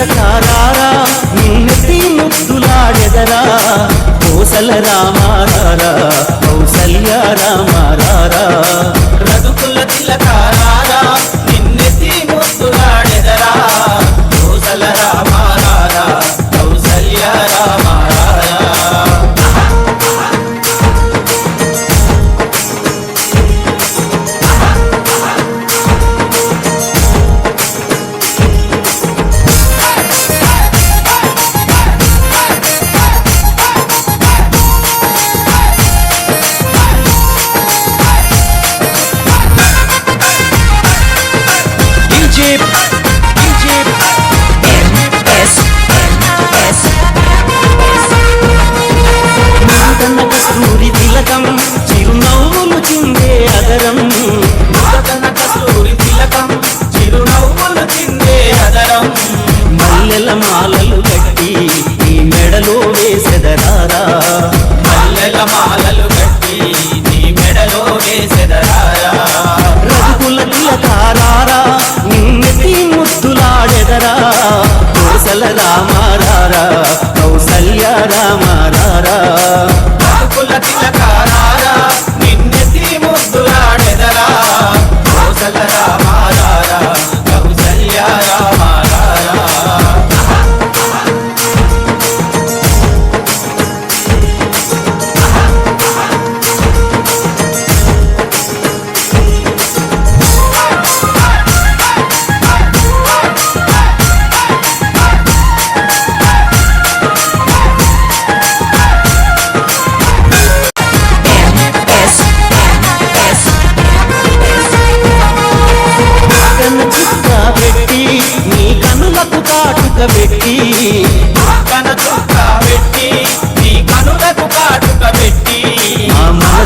మోసకారారా రామారారా కౌసల్య రామారారా రఘుకుల తిలకారా.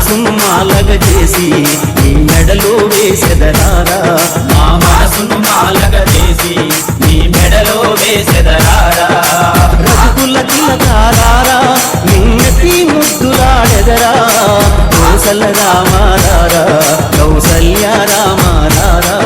మనసును మాలగ చేసి నీ మెడలో వేసెదరారా. మా మనసును మాలగ చేసి నీ మెడలో వేసెదరారా. రఘుకుల తిలకారారా నిన్నటి ముద్దులాడెదరా. కౌసల రామారారా Kaushalya రామారారా.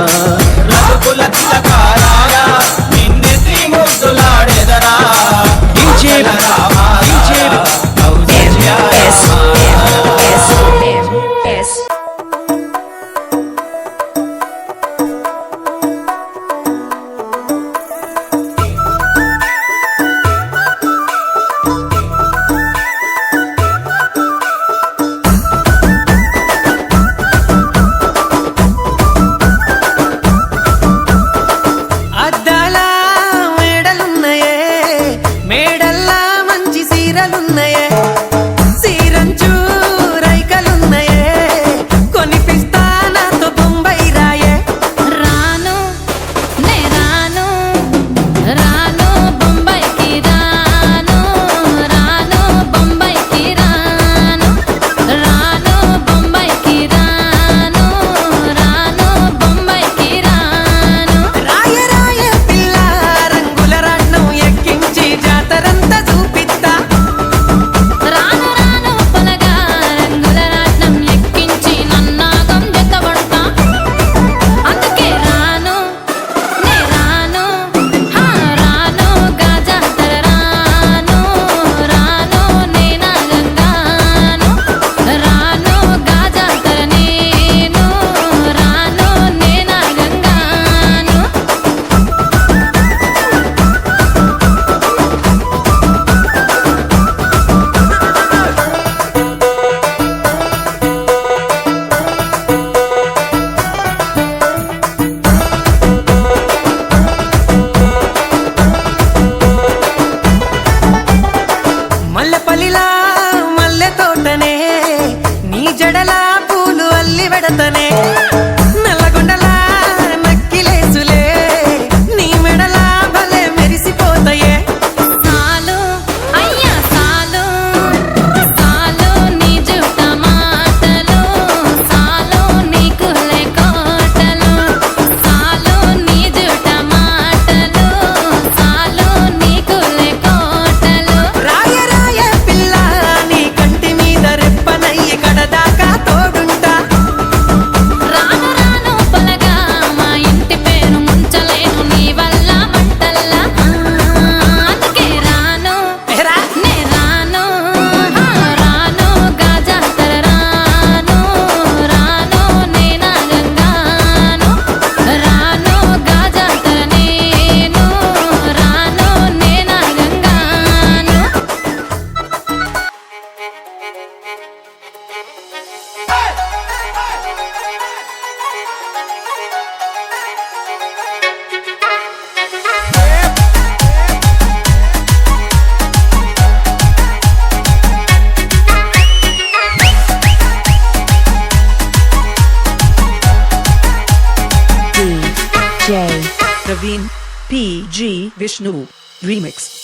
Praveen P. G. Vishnu. Remix.